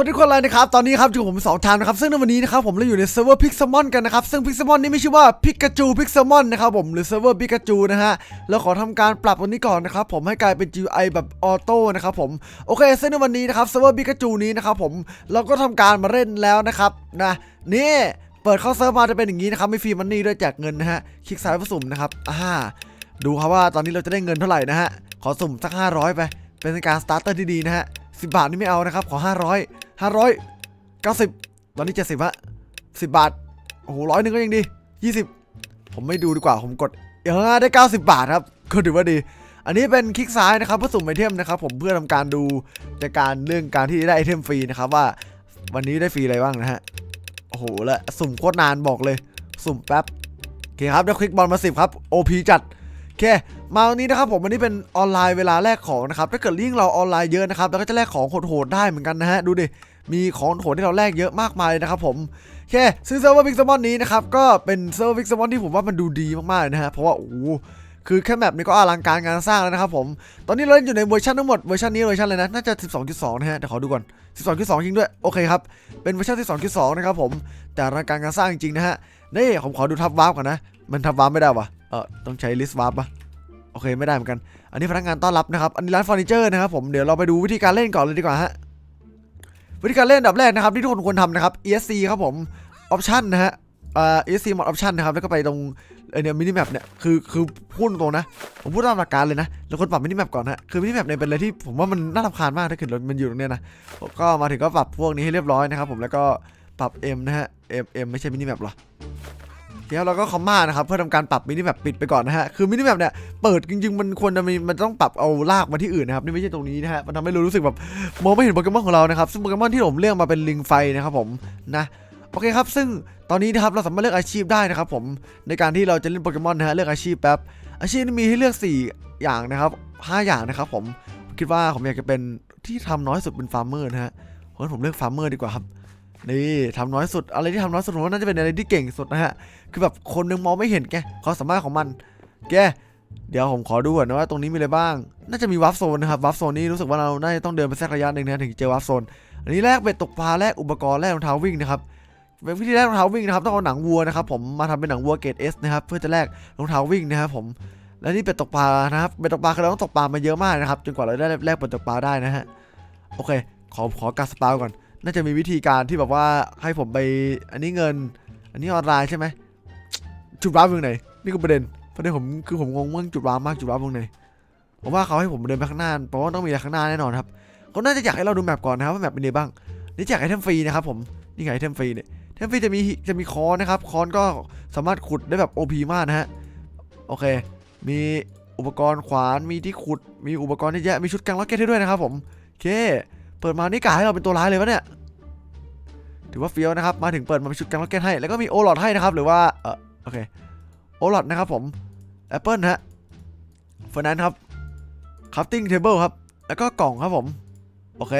สวัสดีทุกคนเลยนะครับ ตอนนี้ครับอยู่ผมสองทางนะครับ ซึ่งในวันนี้นะครับผมเราอยู่ในเซิร์ฟเวอร์พิกซมอนกันนะครับ ซึ่งพิกซมอนนี่ไม่ชื่อว่าพิกาจูพิกซมอนนะครับผมหรือเซิร์ฟเวอร์พิกาจูนะฮะเราขอทำการปรับตัวนี้ก่อนนะครับผมให้กลายเป็น GUI แบบออโต้นะครับผมโอเคซึ่งในวันนี้นะครับเซิร์ฟเวอร์พิกาจูนี้นะครับผมเราก็ทำการมาเล่นแล้วนะครับนะนี่เปิดเข้าเซิร์ฟมาจะเป็นอย่างนี้นะครับไม่ฟรีมันนี่ด้วยแจกเงินนะฮะคลิกซ้ายเพื่อสุ่มนะครับอ่าดูครับว่าตอนนี้เราจะได้เงินเท่าไหร่นะฮะขอสุ่มสัก500 ไป เป็นการสตาร์เตอร์ที่ดีนะฮะ10 บาทนี่ไม่เอานะครับขอ 500 500 90ตอนนี้70ฮะ10บบาท โอ้โหร้อยหนึ่งก็ยังดี20ผมไม่ดูดีกว่า ผมกดเออได้90บบาทครับ ก็ถือว่าดี อันนี้เป็นคลิกซ้ายนะครับเพื่อสุ่มไอเทมนะครับ ผมเพื่อทำการดูในการเรื่องการที่ได้ไอเทมฟรีนะครับว่า วันนี้ได้ฟรีอะไรบ้างนะฮะ โอ้โหและสุ่มโคตรนานบอกเลย สุ่มแป๊บโอเคครับได้คลิกบอลมา10ครับ OP จัด เค มาวันนี้นะครับผมวันนี้เป็นออนไลน์เวลาแลกของนะครับ ถ้าเกิดยิ่งเราออนไลน์เยอะนะครับเราก็จะแลกของโหดๆได้เหมือนกันนะฮะ ดูดิ มีของโหดที่เราแลกเยอะมากมายเลยนะครับผมโอเคซึ่งเซิร์ฟเวอร์พิกซมอนนี้นะครับ ก็เป็นเซิร์ฟเวอร์พิกซมอนที่ผมว่ามันดูดีมากๆเลยนะฮะ เพราะว่า โอ้คือแค่แมปนี้ก็อลังการงานสร้างแล้วนะครับผม ตอนนี้เราเล่นอยู่ในเวอร์ชันทั้งหมดเวอร์ชันนี้เวอร์ชันเลยนะ น่าจะ 12.2 นะฮะ เดี๋ยวขอดูก่อน 12.2 จริงด้วย โอเคครับ เป็นเวอร์ชันที่2.2 นะครับผม แต่อลังการงานสร้างจริงๆนะฮะนี่ผมขอดูทับวาร์ปก่อนนะ มันทับวาร์ปไม่ได้วะ เออต้องใช้ลิสต์วาร์ปปะโอเคไม่ได้เหมือนกัน อันนี้พนักงานต้อนรับนะครับ อันนี้ร้านเฟอร์นิเจอร์นะครับผม เดี๋ยวเราไปดูวิธีการเล่นก่อนเลยดีกว่าฮะ วิธีการเล่นอันดับแรกนะครับที่ทุกคนควรทำนะครับ ESC ครับผมออปชันนะฮะอ่า ESC หมดออปชันนะครับ แล้วก็ไปตรงไอเนี่ยมินิแมปเนี่ย คือคือพูดตรงนะ ผมพูดตามหลักการเลยนะ เราควรปรับมินิแมปก่อนฮะ คือมินิแมปเนี่ยเป็นอะไรที่ผมว่ามันน่ารำคาญมากถ้าเกิดมันอยู่ตรงเนี้ยนะ ก็มาถึงก็ปรับพวกนี้ให้เรียบร้อยนะครับผม แล้วก็ปรับ M นะฮะ M M ไม่ใช่มินิแมปหรอ เดี๋ยวเราก็คอมมานะครับเพื่อทำการปรับมินิแมปปิดไปก่อนนะฮะคือมินิแมปเนี่ยเปิดจริงๆมันควรจะมีมันต้องปรับเอาลากมาที่อื่นนะครับนี่ไม่ใช่ตรงนี้นะฮะมันทำให้เรารู้สึกแบบมองไม่เห็นโปเกมอนของเรานะครับซึ่งโปเกมอนที่ผมเลือกมาเป็นลิงไฟนะครับผมนะโอเคครับ ซึ่งตอนนี้นะครับเราสามารถเลือกอาชีพได้นะครับผมในการที่เราจะเล่นโปเกมอนนะฮะเลือกอาชีพแป๊บอาชีพนี้มีให้เลือก 4 อย่างนะครับ 5 อย่างนะครับผมคิดว่าผมอยากจะเป็นที่ทำน้อยสุดเป็นฟาร์มเมอร์นะฮะเพราะฉะนั้นผมเลือกฟาร์มเมอร์ดีกว่าครับ นี่ทำน้อยสุด อะไรที่ทำน้อยสุดผมว่าน่าจะเป็นอะไรที่เก่งสุดนะฮะ คือแบบคนนึงมองไม่เห็นแกความสามารถของมัน แก เดี๋ยวผมขอดูก่อนนะว่าตรงนี้มีอะไรบ้าง น่าจะมีวัฟโซนนะครับ วัฟโซนนี้รู้สึกว่าเราน่าจะต้องเดินไปสักระยะหนึ่งนะถึงจะเจอวัฟโซน อันนี้แลกเบ็ดตกปลาแลกอุปกรณ์แลกรองเท้าวิ่งนะครับเป็นวิธีแลกรองเท้าวิ่งนะครับต้องเอาหนังวัวนะครับผมมาทำเป็นหนังวัวเกรดเอสนะครับเพื่อจะแลกรองเท้าวิ่งนะครับผมและนี่เป็ดตกปลานะครับเป็ดตกปลาคือเราต้องตกปลามาเยอะมากนะครับจนกว่าเราได้แลกเป็ดตกปลาได้นะฮะโอเค ขอขอกัดสปาก่อน น่าจะมีวิธีการที่แบบว่าให้ผมไปอันนี้เงิน อันนี้ออนไลน์ใช่ไหมจุดว้าร์ปตรงไหนนี่คือประเด็นประเด็นผมคือผมงงว่าจุดว้าร์ปมากจุดว้าร์ปตรงไหนผมว่าเขาให้ผมเดินไปข้างหน้าเพราะว่าต้องมีอะไรข้างหน้าแน่นอนครับเขาน่าจะอยากให้เราดูแมปก่อนนะครับว่าแมปเป็นยังไงบ้างนี่แจกไอเทมฟรีนะครับผมนี่ไงไอเทมฟรีเนี่ยไอเทมฟรีจะมีจะมีคอนนะครับคอนก็สามารถขุดได้แบบ OP มากนะฮะโอเค มีอุปกรณ์ขวานมีที่ขุด มีอุปกรณ์ที่เยะมีชุดกางล็อกเก็ตให้ด้วยนะครับผมโอเค เปิดมานี่กะให้เราเป็นตัวร้ายเลยวะเนี่ย ถือว่าเฟี้ยวนะครับ มาถึงเปิดมาเป็นชุดกางล็อกเก็ตให้ แล้วก็มีโอหลอดให้นะครับ หรือว่า เออโอเค โอหลอดนะครับผมแอปเปิลฮะเฟอร์นันครับคัพติ้งเทเบิลครับ แล้วก็กล่องครับผม โอเค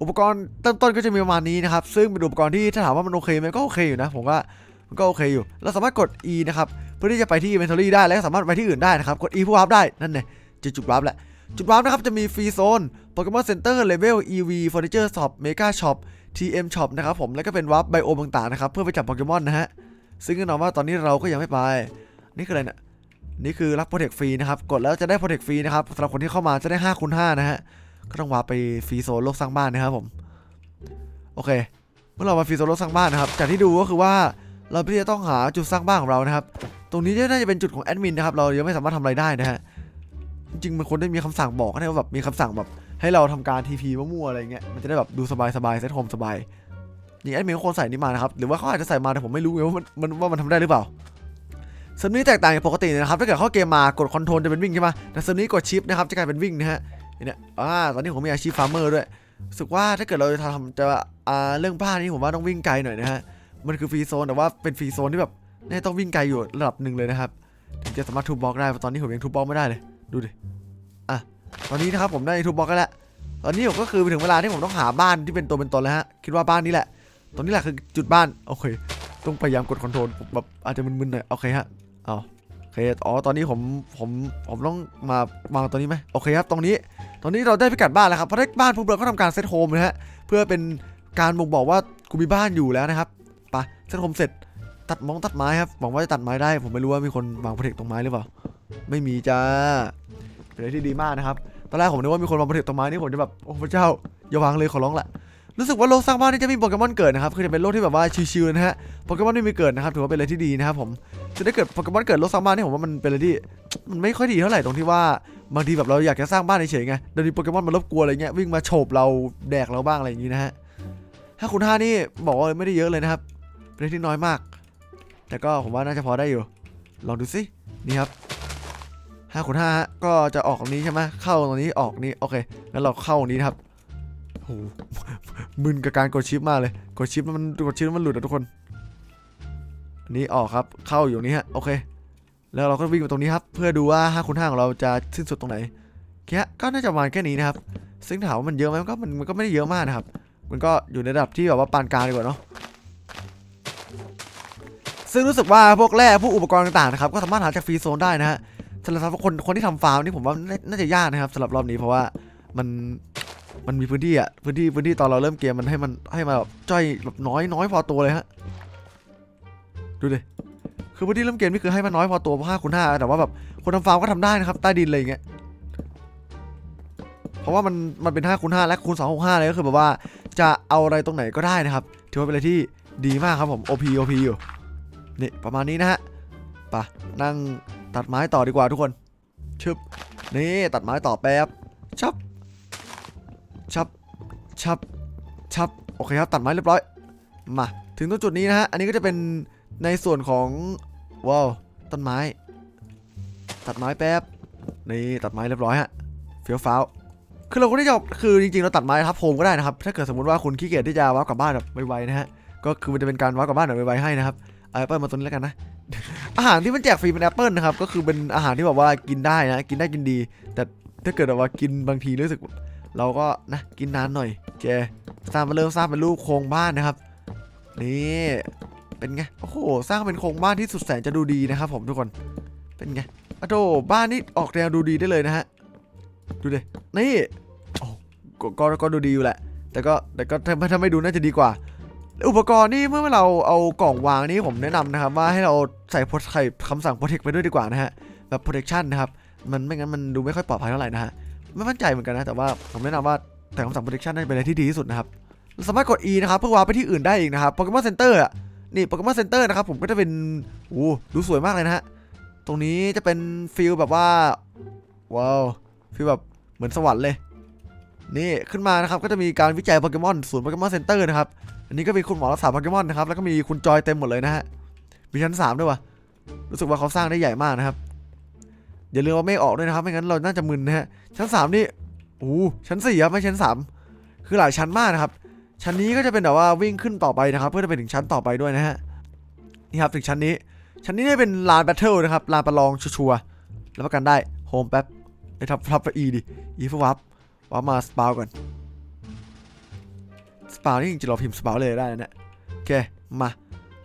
อุปกรณ์เริ่มต้นก็จะมีประมาณนี้นะครับ ซึ่งเป็นอุปกรณ์ที่ถ้าถามว่ามันโอเคไหมก็โอเคอยู่นะ ผมว่ามันก็โอเคอยู่ เราสามารถกด E นะครับ เพื่อที่จะไปที่ inventory ได้ แล้วสามารถไปที่อื่นได้นะครับ กด E เพื่อวาร์ปได้ นั่นไงจะจุดวาร์ปแหละ จุดว้าร์ปนะครับจะมีฟรีโซนโปเกมอนเซ็นเตอร์เลเวล EV Furniture Shop Mega Shop TM Shop นะครับผมแล้วก็เป็นวาร์ปไบโอมต่างๆนะครับ เพื่อไปจับโปเกมอนนะฮะ ซึ่งแน่นอนว่าตอนนี้เราก็ยังไม่ไป นี่คืออะไรเนี่ยนี่คือรับโปรเทคฟรีนะครับ กดแล้วจะได้โปรเทคฟรีนะครับสำหรับคนที่เข้ามาจะได้5คูณ5นะฮะ ก็ต้องวาไปฟรีโซนโลกสร้างบ้านนะครับผม โอเค เมื่อเรามาฟรีโซนโลกสร้างบ้านนะครับ จากที่ดูก็คือว่าเราไม่จะต้องหาจุดสร้างบ้านของเรานะครับ ตรงนี้น่าจะเป็นจุดของแอดมินนะครับ เรายังไม่สามารถทำอะไรได้นะฮะ จริงๆมันควรได้มีคำสั่งบอกนะว่าแบบมีคำสั่งแบบ ให้เราทำการทีพีมั่วๆอะไรเงี้ยมันจะได้แบบดูสบายๆเซตโฮมสบายนี่แอดมินก็ควรใส่นี่มานะครับหรือว่าเขาอาจจะใส่มาแต่ผมไม่รู้ไงว่ามันมันว่ามันทำได้หรือเปล่าเซิร์ฟนี้แตกต่างจากปกตินะครับถ้าเกิดเข้าเกมมากดคอนโทรลจะเป็นวิ่งใช่ไหมแต่เซิร์ฟนี้กดชิปนะครับจะกลายเป็นวิ่งนะฮะเนี่ยอ่าตอนนี้ผมมีอาชีพฟาร์มเมอร์ด้วยรู้สึกว่าถ้าเกิดเราจะทำจะอ่าเรื่องบ้านนี้ผมว่าต้องวิ่งไกลหน่อยนะฮะมันคือฟรีโซนแต่ว่าเป็นฟรีโซนที่แบบน่ต้องวิ่งไกลอยู่ระดับหนึ่งเลยนะครับถึงจะสามารถทุบบล็อกได้ตอนนี้ผมยังทุบบล็อกไม่ได้เลย ดูดิ อะ ตอนนี้นะครับผมได้ทุบบล็อกกันแล้ว ตอนนี้ผมก็คือถึงเวลาที่ผมต้องหาบ้านที่เป็นตัวเป็นตนแล้วฮะ คิดว่าบ้านนี้แหละ ตรงนี้แหละคือจุดบ้าน โอเค ต้องพยายามกดคอนโทรลแบบอาจจะมึนๆหน่อย โอเคฮะ เอาโอเค อ๋อ ตอนนี้ผม ผม ผมต้องมาวางตัวนี้ไหมโอเคครับ ตรงนี้ ตอนนี้เราได้พิกัดบ้านแล้วครับพอได้บ้านปุ๊บเราก็ทำการเซตโฮมนะฮะ เพื่อเป็นการบ่งบอกว่ากูมีบ้านอยู่แล้วนะครับไปะเส้นผมเสร็จ ตัดมองตัดไม้ครับ หวังว่าจะตัดไม้ได้ ผมไม่รู้ว่ามีคนวางโปรเทคตรงไม้หรือเปล่า ไม่มีจ้า เป็นอะไรที่ดีมากนะครับ ตอนแรกผมนึกว่ามีคนวางโปรเทคตรงไม้นี่ผมจะแบบ โอ้พระเจ้า อย่าวางเลยขอร้องละ รู้สึกว่าโลกสร้างบ้านนี่จะมีโปเกมอนเกิดนะครับ คือจะเป็นโลกที่แบบว่าชิวๆนะฮะ โปเกมอนไม่มีเกิดนะครับ ถือว่าเป็นอะไรที่ดีนะครับผม จะได้เกิดโปเกมอนเกิดโลกสร้างบ้านนี่ผมว่ามันเป็นอะไรที่มันไม่ค่อยดีเท่าไหร่ตรงที่ว่าบางทีแบบเราอยากจะสร้างบ้านเฉยๆไงเดี๋ยวนี้โปเกมอนมันรบกวนอะไรเงี้ยวิ่งมาโฉบเราแดกเราบ้างอะไรอย่างงี้นะฮะถ้าคุณห้านี่บอกว่าไม่ได้เยอะเลยนะครับ เป็นเรื่องที่น้อยมาก แต่ก็ผมว่าน่าจะพอได้อยู่ ลองดูสินี่ครับ ห้าคูณห้าฮะก็จะออกตรงนี้ใช่ไหมเข้าตรงนี้ออกนี้โอเคงั้นเราเข้าตรงนี้ครับโอ้โหมึนกับการกดชิปมากเลยกดชิปมันกดชิปมันหลุดอะทุกคนอันนี้ออกครับเข้าอยู่ตรงนี้ฮะโอเค แล้วเราก็วิ่งมาตรงนี้ครับเพื่อดูว่า5คูณ5ของเราจะสิ้นสุดตรงไหนแค่ก็น่าจะประมาณแค่นี้นะครับ ซึ่งถามว่ามันเยอะไหมมันก็มันมันก็ไม่ได้เยอะมากนะครับ มันก็อยู่ในระดับที่แบบว่าปานกลางดีกว่าเนาะซึ่งรู้สึกว่าพวกแร่พวกอุปกรณ์ต่างๆนะครับก็สามารถหาจากฟรีโซนได้นะฮะ สำหรับคนคนที่ทำฟาร์มนี่ผมว่าน่าจะยากนะครับสำหรับรอบนี้เพราะว่ามันมันมีพื้นที่อะพื้นที่พื้นที่ตอนเราเริ่มเกมมันให้มันให้มาแบบจ้อยแบบน้อยน้อยพอตัวเลยฮะดูดิคือพื้นที่เริ่มเกมนี่คือให้มันน้อยพอตัวเพราะห้าคูณห้าแต่ว่าแบบคนทำฟาร์มก็ทำได้นะครับใต้ดินอะไรอย่างเงี้ยเพราะว่ามันมันเป็น5คูณ5และคูณ2 6 5เลยก็คือแบบว่าจะเอาอะไรตรงไหนก็ได้นะครับถือว่าเป็นอะไรที่ดีมากครับผม OP OP อยู่นี่ประมาณนี้นะฮะปะนั่ง ตัดไม้ต่อดีกว่าทุกคนชึบนี่ตัดไม้ต่อแป๊บชับชับชับชับโอเคครับตัดไม้เรียบร้อยมาถึงตรงจุดนี้นะฮะอันนี้ก็จะเป็นในส่วนของว้าวต้นไม้ ตัดไม้แป๊บนี่ตัดไม้เรียบร้อยฮะเฟี้ยวฟ้าวคือเราก็ได้จะคือจริงๆเราตัดไม้ทับโฮมก็ได้นะครับ ถ้าเกิดสมมติว่าคุณขี้เกียจที่จะว้าวกลับบ้านแบบไวๆนะฮะก็คือมันจะเป็นการว้าวกลับบ้านแบบไวๆให้นะครับเอาแอปเปิลมาตัวนี้แล้วกันนะ อาหารที่มันแจกฟรีเป็นแอปเปิลนะครับ ก็คือเป็นอาหารที่แบบว่ากินได้นะ กินได้กินดี แต่ถ้าเกิดแบบว่ากินบางทีรู้สึก เราก็นะกินนานหน่อยแกสร้างมาเริ่มสร้างเป็นรูปโครงบ้านนะครับ นี่เป็นไง โอ้โห สร้างเป็นโครงบ้านที่สุดแสนจะดูดีนะครับ ผมทุกคน เป็นไงอะโดบ้านนี่ออกแนวดูดีได้เลยนะฮะ ดูดิ นี่โอ้ก็ก็ก็ดูดีอยู่แหละ แต่ก็แต่ก็ถ้าถ้าไม่ดูน่าจะดีกว่า อุปกรณ์นี่เมื่อเราเอากล่องวางนี่ผมแนะนำนะครับว่าให้เราใส่โปรใส่คำสั่ง protect ไปด้วยดีกว่านะฮะแบบ protection นะครับมันไม่งั้นมันดูไม่ค่อยปลอดภัยเท่าไหร่นะฮะไม่มั่นใจเหมือนกันนะแต่ว่าผมแนะนำว่าแต่คำสั่ง protection น่าจะเป็นอะไรที่ดีที่สุดนะครับสามารถกด E นะครับเพื่อวางไปที่อื่นได้อีกนะครับ Pokemon Center อะนี่ Pokemon Center นะครับผมก็จะเป็นโอ้ดูสวยมากเลยนะฮะตรงนี้จะเป็นฟิลแบบว่าว้าวฟิลแบบเหมือนสวรรค์เลย นี่ขึ้นมานะครับก็จะมีการวิจัยโปเกมอนศูนย์โปเกมอนเซ็นเตอร์นะครับ อันนี้ก็มีคุณหมอรักษาโปเกมอนนะครับ แล้วก็มีคุณจอยเต็มหมดเลยนะฮะ มีชั้น3ด้วยวะรู้สึกว่าเขาสร้างได้ใหญ่มากนะครับ อย่าลืมว่าไม่ออกด้วยนะครับ ไม่งั้นเราน่าจะมึนนะฮะ ชั้น3นี่โอ้ชั้น4ครับไม่ชั้น 3 คือหลายชั้นมากนะครับ ชั้นนี้ก็จะเป็นแบบว่าวิ่งขึ้นต่อไปนะครับ เพื่อจะไปถึงชั้นต่อไปด้วยนะฮะ นี่ครับถึงชั้นนี้ ชั้นนี้เนี่ยเป็นลานแบทเทิลนะครับลานประลองชัวร์แล้วประกันได้โฮมแป๊บไปทับทับไปอีดิอีฟวับวับมาสปาวก่อน ปาวนี่จริงๆเราพิมพ์สปาวเลยได้นะเนี่ยโอเคมา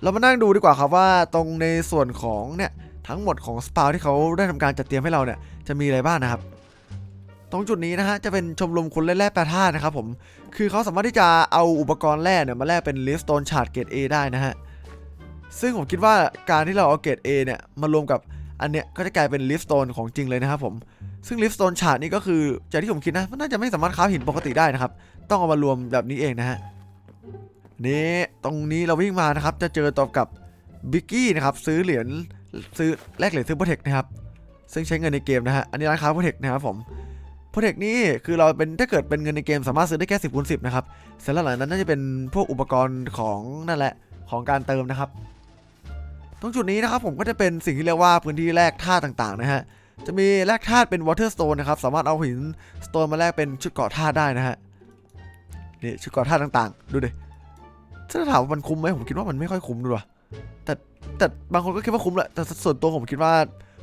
เรามานั่งดูดีกว่าครับว่าตรงในส่วนของเนี่ยทั้งหมดของสปาวที่เขาได้ทำการจัดเตรียมให้เราเนี่ยจะมีอะไรบ้างนะครับ ตรงจุดนี้นะฮะจะเป็นชมรมคนเล่นแร่แปรธาตุนะครับผมคือเขาสามารถที่จะเอาอุปกรณ์แร่เนี่ยมาแลกเป็นลิสโตนชาร์ดเกรด A ได้นะฮะซึ่งผมคิดว่าการที่เราเอาเกรด A เนี่ยมารวมกับ อันเนี้ยก็จะกลายเป็นลิฟสโตนของจริงเลยนะครับผม ซึ่งลิฟสโตนชาดนี่ก็คือจากที่ผมคิดนะมันน่าจะไม่สามารถค้าหินปกติได้นะครับ ต้องเอามารวมแบบนี้เองนะฮะนี่ตรงนี้เราวิ่งมานะครับ จะเจอตัวกับบิกกี้นะครับซื้อเหรียญซื้อแลกเหรียญซื้อโปรเทคนะครับซึ่งใช้เงินในเกมนะฮะอันนี้ร้านค้าโปรเทคนะครับผมโปรเทคนี่คือเราเป็นถ้าเกิดเป็นเงินในเกมสามารถซื้อได้แค่10คูณ10นะครับเสร็จแล้วหลังนั้นน่าจะเป็นพวกอุปกรณ์ของนั่นแหละของการเติมนะครับ ตรงจุดนี้นะครับผมก็จะเป็นสิ่งที่เรียกว่าพื้นที่แลกท่าตุต่างๆนะฮะ จะมีแลกธาตุเป็น water stone นะครับ สามารถเอาหิน stone มาแลกเป็นชุดเกาะธาตุได้นะฮะ นี่ชุดเกาะธาตุต่างๆ ดูดิ ถ้าถามว่ามันคุ้มไหมผมคิดว่ามันไม่ค่อยคุ้มดูว่ะแต่แต่บางคนก็คิดว่าคุ้มแหละ แต่ส่วนตัวผมคิดว่า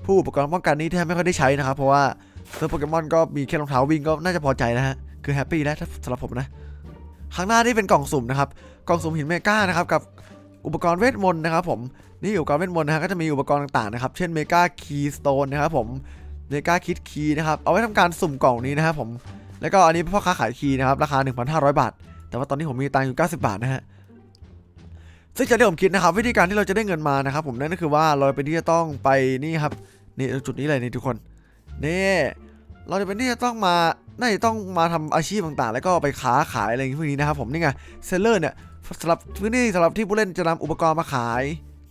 ผู้อุปกรณ์ป้องกันนี้แทบไม่ค่อยได้ใช้นะครับ เพราะว่าเซิร์ฟโปเกมอนก็มีแค่รองเท้าวิ่งก็น่าจะพอใจนะฮะ คือแฮปปี้แล้วถ้าสำหรับผมนะ ข้างหน้านี่เป็นกล่องสุ่มนะครับ กล่องสุ่มหินเมกานะครับกับอุปกรณ์เวทมนต์นะครับผม นี่อุปกรณ์เวทมนต์นะฮะก็จะมีอุปกรณ์ต่างๆนะครับ เช่นเมกาคีย์สโตนนะครับผมเมกาคิดคีย์นะครับ เอาไว้ทำการสุ่มกล่องนี้นะครับผม แล้วก็อันนี้พ่อค้าขายคีย์นะครับ ราคา 1,500 บาท แต่ว่าตอนนี้ผมมีตังค์อยู่ 90 บาทนะฮะ ซึ่งจากที่ผมคิดนะครับ วิธีการที่เราจะได้เงินมานะครับ ผมนั่นก็คือว่าเราเป็นที่จะต้องไปนี่ครับนี่จุดนี้เลยนี่ทุกคนนี่เราจะเป็นที่จะต้องมาน่าจะต้องมาทำอาชีพต่างๆ แล้วก็ไปค้าขายอะไรอย่างนี้พวกนี้นะครับผมนี่ไงเซลเลอร์เนี่ยสำหรับพื้นที่สำหรับที่ผู้เล่นจะนำอุปกรณ์มาขาย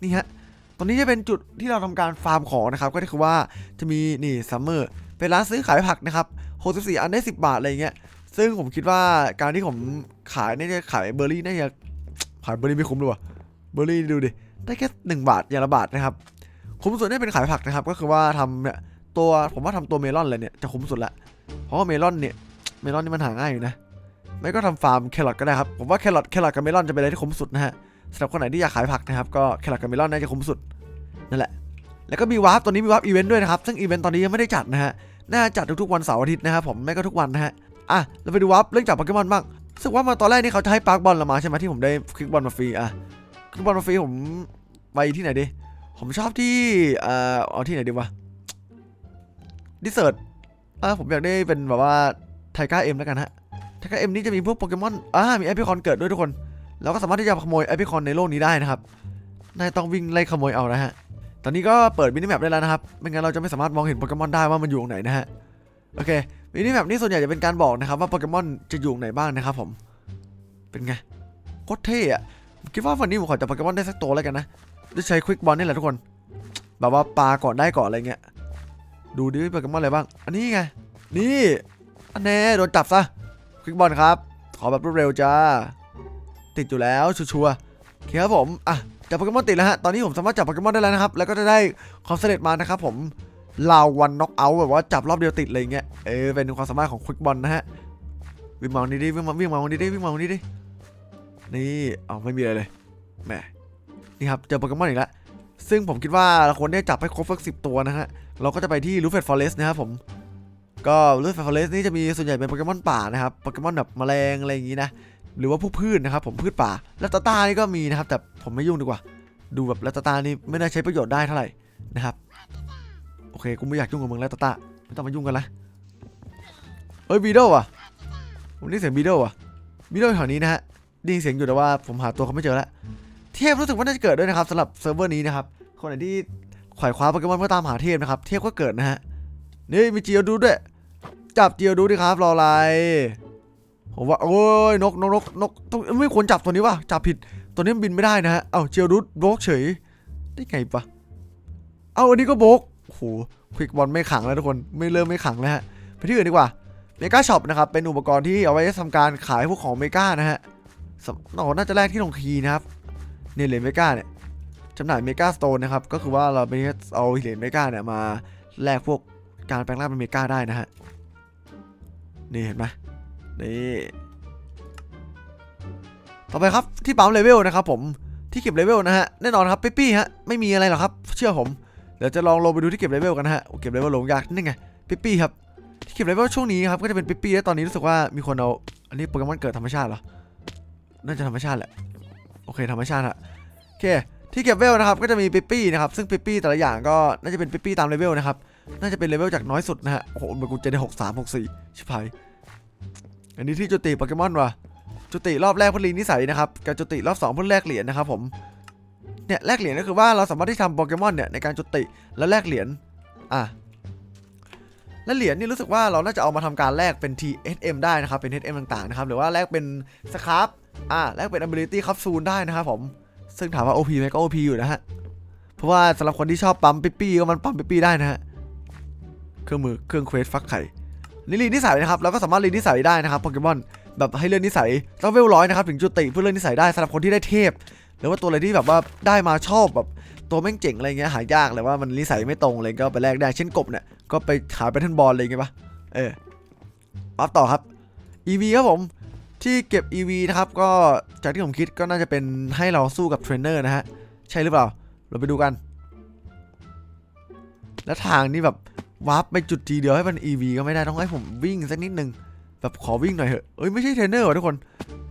นี่ฮะตรงนี้จะเป็นจุดที่เราทำการฟาร์มของนะครับ ก็คือว่าจะมีนี่ซัมเมอร์เป็นร้านซื้อขายผักนะครับ64อันได้ 10 บาทอะไรเงี้ยซึ่งผมคิดว่าการที่ผมขายเนี่ยจะขายเบอร์รี่น่าจะขายเบอร์รี่ไม่คุ้มเลยว่ะเบอร์รี่ดูดิได้แค่หนึ่งบาทอย่างละบาทนะครับคุ้มสุดได้เป็นขายผักนะครับ ก็คือว่าทำเนี่ยตัวผมว่าทำตัวเมลอนเลยเนี่ยจะคุ้มสุดละเพราะว่าเมลอนเนี่ยเมลอนนี่มันหาง่ายอยู่นะไม่ก็ทำฟาร์มแครอทก็ได้ครับผมว่าแครอทแครอทกับเมลอนจะเป็นอะไรที่คุ้มสุดนะฮะ สำหรับคนไหนที่อยากขายผักนะครับก็แครอทกับเมลอนน่าจะคุ้มสุดนั่นแหละแล้วก็มีวาร์ปตัวนี้มีวาร์ปอีเวนต์ด้วยนะครับซึ่งอีเวนต์ตอนนี้ยังไม่ได้จัดนะฮะน่าจัดทุกๆวันเสาร์อาทิตย์นะครับผมไม่ก็ทุกวันนะฮะอะเราไปดูวาร์ปเรื่องจากโปเกมอนบ้างรู้สึกว่ามาตอนแรกนี่เขาจะให้ปาร์กบอลเรามาใช่ไหมที่ผมได้คลิกบอลมาฟรีอะคลิกบอลมาฟรีผมไปที่ไหนดีผมชอบที่เอ่อเอาที่ไหนดีวะดิเซิร์ตอะผมอยากได้เป็นแบบว่าไทก้าเอ็มแล้วกันฮะไทก้าเอ็มนี่จะมีพวกโปเกมอนอ่ามีแอปพิคอนเกิดด้วยทุกคน เราก็สามารถที่จะขโมยแอปพิคอนในโลกนี้ได้นะครับนายต้องวิ่งไล่ขโมยเอานะฮะ ตอนนี้ก็เปิดมินิแมปได้แล้วนะครับ ไม่งั้นเราจะไม่สามารถมองเห็นโปเกมอนได้ว่ามันอยู่ตรงไหนนะฮะ โอเค มินิแมปนี่ส่วนใหญ่จะเป็นการบอกนะครับว่าโปเกมอนจะอยู่ไหนบ้างนะครับผม เป็นไง โคตรเท่อะคิดว่าวันนี้ผมขอจับโปเกมอนได้สักตัวแล้วกันนะด้วยใช้ควิกบอลนี่แหละทุกคน แบบว่าปลาก่อนได้ก่อนอะไรเงี้ย ดูดิโปเกมอนอะไรบ้าง อันนี้ไง นี่ อันแน่โดนจับซะ ควิกบอลครับ ขอแบบรวดเร็วจ้า ติดอยู่แล้วชัวร์ๆโอเคครับผมอะจับโปเกมอนติดแล้วฮะตอนนี้ผมสามารถจับโปเกมอนได้แล้วนะครับ แล้วก็จะได้ความสำเร็จมานะครับผมลาวันน็อกเอาท์แบบว่าจับรอบเดียวติดเลยอย่างเงี้ยเออเป็นความสามารถของควิกบอลนะฮะวิ่งมาวันนี้ดิวิ่งมาวิ่งมาวันนี้ดิวิ่งมาวันนี้ดินี่เอไม่มีอะไรเลยแหมนี่ครับเจอโปเกมอนอีกแล้วซึ่งผมคิดว่าเราควรได้จับให้ครบสักสิบตัวนะฮะเราก็จะไปที่ลูเฟตฟอเรสนะครับผมก็ลูเฟตฟอเรสนี่จะมีส่วนใหญ่เป็นโปเกมอนป่านะครับโปเกมอนแบบแมลงอะไรอย่างงี้นะ หรือว่าพวกพืชนะครับผมพืชป่าล้วตาตานี่ก็มีนะครับ แต่ผมไม่ยุ่งดีกว่า ดูแบบล้วตตานี่ไม่น่าใช้ประโยชน์ได้เท่าไหร่นะครับโอเคกูไม่อยากยุ่งกับมึงล้วตตาไม่ต้องมายุ่งกันละเฮ้ยบีโดอะผมได้เสียงบีโดอะบีโดแถวนี้นะฮะได้ยินเสียงอยู่แต่ว่าผมหาตัวเขาไม่เจอแล้วเทพรู้สึกว่าน่าจะเกิดด้วยนะครับสำหรับเซิร์ฟเวอร์นี้นะครับคนไหนที่ขวายคว้าโปเกมอนเพื่อตามหาเทพนะครับ เทพก็เกิดนะฮะนี่มีเจียวดูด้วย จับเจียวดูดิครับรออะไร ผมว่าโอ้ยนกนกนกนกต้องไม่ควรจับตัวนี้ว่ะจับผิดตัวนี้มันบินไม่ได้นะฮะเอ้าเจียวดูโบกเฉยได้ไงปะเอ้าอันนี้ก็โบกโอ้โหควิกบอลไม่ขังแล้วทุกคนไม่เริ่มไม่ขังแล้วฮะไปที่อื่นดีกว่าเมกาช็อปนะครับเป็นอุปกรณ์ที่เอาไว้ทำการขายพวกของเมกานะฮะสำอ๋อน่าจะแรกที่ลงคีนะครับเนี่ยเหรียญเมกาเนี่ยจำหน่ายเมกาสโตนนะครับก็คือว่าเราไปเอาเหรียญเมกาเนี่ยมาแลกพวกการแปลงร่างเป็นเมกาได้นะฮะนี่เห็นไหม นี่ต่อไปครับที่ปั๊มเลเวลนะครับผมที่เก็บเลเวลนะฮะแน่นอนครับปิ๊ปปี้ฮะไม่มีอะไรหรอกครับ เชื่อผมเดี๋ยวจะลองลงไปดูที่เก็บเลเวลกันฮะเก็บเลเวลลงยากนี่ไงปิ๊ปปี้ครับที่เก็บเลเวลช่วงนี้ครับก็จะเป็นปิ๊ปปี้แล้วตอนนี้รู้สึกว่ามีคนเอาอันนี้โปเกมอนเกิดธรรมชาติเหรอน่าจะธรรมชาติแหละโอเคธรรมชาติฮะโอเคที่เก็บเลเวลนะครับก็จะมีปิ๊ปปี้นะครับซึ่งปิ๊ปปี้แต่ละอย่างก็น่าจะเป็นปิ๊ปปี้ตามเลเวลนะครับน่าจะเป็นเลเวลจากน้อยสุดนะฮะโอ้โหมันกูจะได้หกสามหกสี่ชิบหาย อันนี้ที่จุติโปเกมอนวะจุติรอบแรกพื่อรีนิสัยนะครับกับจุติรอบ2เพื่อแลกเหรียญนะครับผมเนี่ยแลกเหรียญก็คือว่าเราสามารถที่ทำโปเกมอนเนี่ยในการจุติแล้วแลกเหรียญอะและเหรียญนี่รู้สึกว่าเราน่าจะเอามาทำการแลกเป็น TSM ได้นะครับเป็น TSM ต่างๆนะครับหรือว่าแลกเป็นสครับอะแลกเป็น ability capsule ได้นะครับผมซึ่งถามว่า OP ไหมก็ OP อยู่นะฮะเพราะว่าสำหรับคนที่ชอบปั๊มปิ๊ปปี้ก็มันปั๊มปิ๊ปปี้ได้นะฮะเครื่องมือเครื่องเควสฟักไข่ นี่รีนิสัยนะครับเราก็สามารถรีนิสัยได้นะครับโปเกมอนแบบให้เลื่อนนิสัยต้องเวลร้อยนะครับถึงจุติเพื่อเลื่อนนิสัยได้สำหรับคนที่ได้เทพ หรือว่าตัวอะไรที่แบบว่าได้มาชอบแบบตัวแม่งเจ๋งอะไรเงี้ยหายากเลยว่ามันนิสัยไม่ตรงเลยก็ไปแลกได้เช่นกบเนี่ยก็ไปหาแพทเทิร์นบอลอะไงปะเออปั๊บต่อครับ EV ครับผมที่เก็บ EV นะครับก็จากที่ผมคิดก็น่าจะเป็นให้เราสู้กับเทรนเนอร์นะฮะใช่หรือเปล่า เราไปดูกัน แล้วทางนี่แบบ วาร์ปไปจุดทีเดียวให้มัน EV ก็ไม่ได้ต้องให้ผมวิ่งสักนิดนึงแบบขอวิ่งหน่อยเถอะเอ้ยไม่ใช่เทรนเนอร์ว่ะทุกคน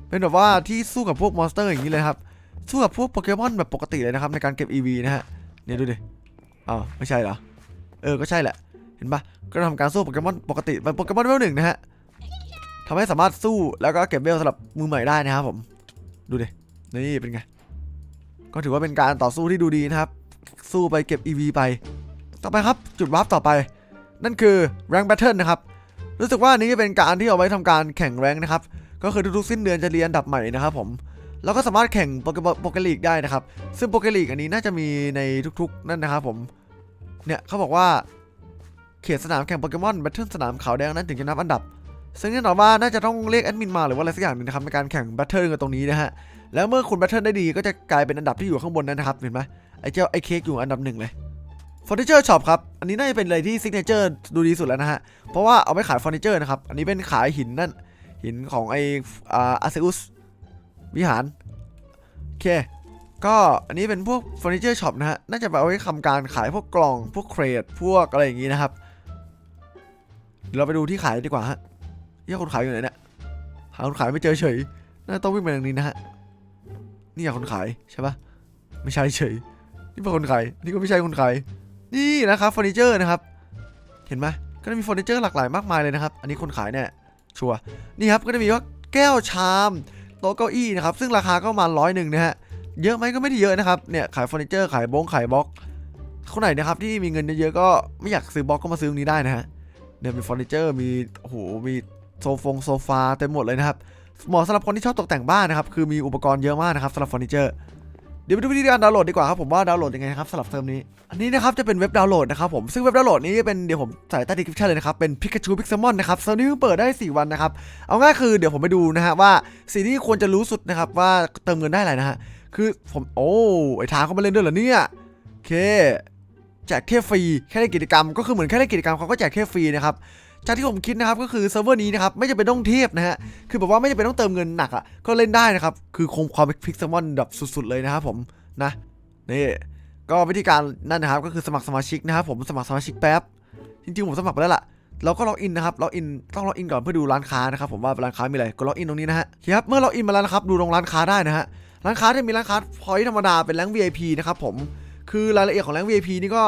เป็นแบบว่าที่สู้กับพวกมอนสเตอร์อย่างนี้เลยครับ สู้กับพวกโปเกมอนแบบปกติเลยนะครับในการเก็บ EV นะฮะ เนี่ยดูดิอ้าวไม่ใช่เหรอ เออก็ใช่แหละ เห็นปะก็ทำการสู้โปเกมอนปกติเป็นโปเกมอนเวลหนึ่งนะฮะทำให้สามารถสู้แล้วก็เก็บเวลสำหรับมือใหม่ได้นะครับผม ดูดิ นี่เป็นไง ก็ถือว่าเป็นการต่อสู้ที่ดูดีนะครับ สู้ไปเก็บ EV ไป ต่อไปครับจุดวาร์ปต่อไป นั่นคือ Rank Battle นะครับ รู้สึกว่านี้จะเป็นการที่เอาไว้ทำการแข่งแรงนะครับ ก็คือทุกๆสิ้นเดือนจะเรียนอันดับใหม่นะครับผมแล้วก็สามารถแข่งโปเกโปเกลีกได้นะครับ ซึ่งโปเกลีกอันนี้น่าจะมีในทุกๆ นั่นนะครับผม เนี่ยเขาบอกว่าเขตสนามแข่งโปเกมอนแบทเทิลสนามขาวแดงนั้นถึงจะนับอันดับ ซึ่งแน่นอนว่าน่าจะต้องเรียกแอดมินมาหรือว่าอะไรสักอย่างหนึงนะครับในการแข่งแบทเทิลกันตรงนี้นะฮะ แล้วเมื่อคุณแบทเทิลได้ดีก็จะกลายเป็นอันดับที่อยู่ข้างบนนั้นนะครับ เห็นไหมไอ้เจ้าไอ้เค้กอยู่อันดับหนึ่งเลย เฟอร์นิเจอร์ช็อปครับ อันนี้น่าจะเป็นอะไรที่ซิกเนเจอร์ดูดีสุดแล้วนะฮะ เพราะว่าเอาไว้ขายเฟอร์นิเจอร์นะครับ อันนี้เป็นขายหินนั่น หินของไออาเซอุสวิหาร โอเค ก็อันนี้เป็นพวกเฟอร์นิเจอร์ช็อปนะฮะ น่าจะเอาไว้ทำการขายพวกกล่อง พวกเครด พวกอะไรอย่างงี้นะครับเดี๋ยวเราไปดูที่ขายดีกว่าฮะเยี่ยคนขายอยู่ไหนเนี่ย หาคนขายไม่เจอเฉย น่าต้องวิ่งไปทางนี้นะฮะ นี่อยากคนขายใช่ปะไม่ใช่เฉย นี่เป็นคนขาย นี่ก็ไม่ใช่คนขาย นี่นะครับเฟอร์นิเจอร์นะครับ เห็นไหมก็จะมีเฟอร์นิเจอร์หลากหลายมากมายเลยนะครับ อันนี้คนขายเนี่ยชัวร์นี่ครับก็จะมีว่าแก้วชามโต๊ะเก้าอี้นะครับ ซึ่งราคาก็ประมาณร้อยหนึ่งนะฮะเยอะไหมก็ไม่ได้เยอะนะครับเนี่ยขายเฟอร์นิเจอร์ขายบงขายบล็อกคนไหนนะครับที่มีเงินเยอะๆก็ไม่อยากซื้อบล็อกก็มาซื้อตรงนี้ได้นะฮะเนี่ยมีเฟอร์นิเจอร์มีโอ้โหมีโซฟงโซฟาเต็มหมดเลยนะครับเหมาะสำหรับคนที่ชอบตกแต่งบ้านนะครับคือมีอุปกรณ์เยอะมากนะครับสำหรับเฟอร์นิเจอร์ เดี๋ยวไปดูวิธีการดาวน์โหลดดีกว่าครับผมว่าดาวน์โหลดยังไงนะครับสำหรับเทอมนี้ อันนี้นะครับจะเป็นเว็บดาวน์โหลดนะครับผมซึ่งเว็บดาวน์โหลดนี้เป็นเดี๋ยวผมใส่ใต้ดีคริปชั่นเลยนะครับเป็น Pikachu Pixelmon นะครับเซิร์ฟนี้เพิ่งเปิดได้ 4 วันนะครับเอาง่ายคือเดี๋ยวผมไปดูนะฮะว่าสิ่งที่ควรจะรู้สุดนะครับว่าเติมเงินได้อะไรนะฮะคือผมโอ้ไอ้ทางเขามาเล่นด้วยเหรอเนี่ยโอเคแจกเทพฟรีแค่ได้กิจกรรมก็คือเหมือนแค่ได้กิจกรรมเขาก็แจกเทพฟรีนะครับ จากที่ผมคิดนะครับก็คือเซิร์ฟเวอร์นี้นะครับไม่จำเป็นต้องเทพนะฮะคือแบบว่าไม่จำเป็นต้องเติมเงินหนักอะก็เล่นได้นะครับคือคงความพิกซมอนแบบสุด ๆ เลยนะครับผมนะนี่ก็วิธีการนั่นนะครับก็คือสมัครสมาชิกนะครับผมสมัครสมาชิกแป๊บจริงๆผมสมัครไปแล้วล่ะเราก็ล็อกอินนะครับ ล็อกอินต้องล็อกอินก่อนเพื่อดูร้านค้านะครับ ผมว่าร้านค้ามีอะไร ก็ล็อกอินตรงนี้นะฮะคครับ เมื่อล็อกอินมาแล้วนะครับ ดูตรงร้านค้าได้นะฮะ ร้านค้าจะมีร้านค้าพอยต์ธรรมดาเป็นแรง VIP นะครับผม คือรายละเอียดของแรง VIP นี่ก็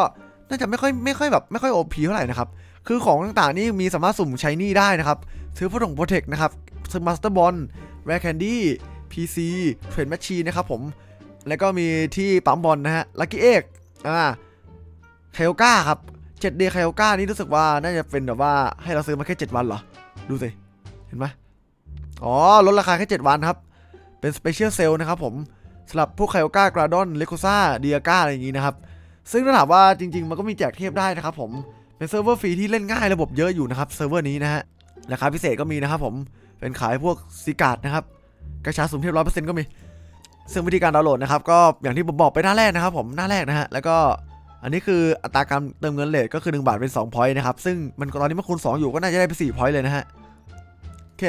น่าจะไม่ค่อยไม่ค่อยแบบไม่ค่อย OP เท่าไหร่นะครับ คือของต่างๆนี่มีสามารถสุ่มใช้หนี่ได้นะครับ ซื้อพวกของโปรเทคนะครับ ซื้อมาสเตอร์บอลแรคแคนดี้ PC เทรดแมชชีนะครับผม แล้วก็มีที่ปั๊มบอลนะฮะ ลัคกี้เอ็กอ่าไคโอก้าครับ7เดย์ไคโอก้านี่รู้สึกว่าน่าจะเป็นแบบว่าให้เราซื้อมาแค่7วันเหรอ ดูสิ เห็นไหมอ๋อ ลดราคาแค่7วันครับ เป็นสเปเชียลเซลนะครับผมสำหรับพวกไคโอก้ากราดอนเลโคซ่าเดียก้าอะไรอย่างงี้นะครับ ซึ่งถ้าถามว่าจริง ๆ มันก็มีแจกเทพได้นะครับผม เป็นเซิร์ฟเวอร์ฟรีที่เล่นง่ายระบบเยอะอยู่นะครับเซิร์ฟเวอร์นี้นะฮะราคาพิเศษก็มีนะครับผมเป็นขายพวกซีกาดนะครับกระชาสุ่มเทพร้อยเปอร์เซ็นต์ก็มี ซึ่งวิธีการดาวน์โหลดนะครับก็อย่างที่ผมบอกไปหน้าแรกนะครับ ผมหน้าแรกนะฮะแล้วก็อันนี้คืออัตราการเติมเงินเลทก็คือ 1 บาทเป็น2 point นะครับ ซึ่งมันตอนนี้มันคูณ 2 อยู่ก็น่าจะได้ไป 4 point เลยนะฮะ โอเค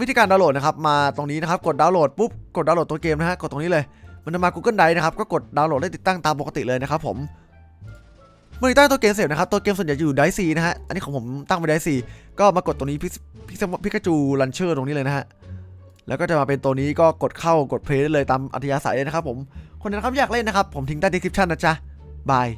วิธีการดาวน์โหลดนะครับ มาตรงนี้นะครับ กดดาวน์โหลดปุ๊บ กดดาวน์โหลดตัวเกมนะฮะ กดตรงนี้เลย มันจะมา Google Drive นะครับ ก็กดดาวน์โหลดได้ติดตั้งตามปกติเลยนะครับผม เมื่อตั้งตัวเกมเสร็จนะครับตัวเกมส่วนใหญ่จะอยู่ไดซีนะฮะอันนี้ของผมตั้งไปไดซีก็มากดตรงนี้พิพิพิกาจูลันเชอร์ตรงนี้เลยนะฮะแล้วก็จะมาเป็นตัวนี้ก็กดเข้ากดเพลย์ได้เลยตามอัธยาศัยเลยนะครับผมคนไหนนครับอยากเล่นนะครับผมทิ้งใต้ description นะจ๊ะบาย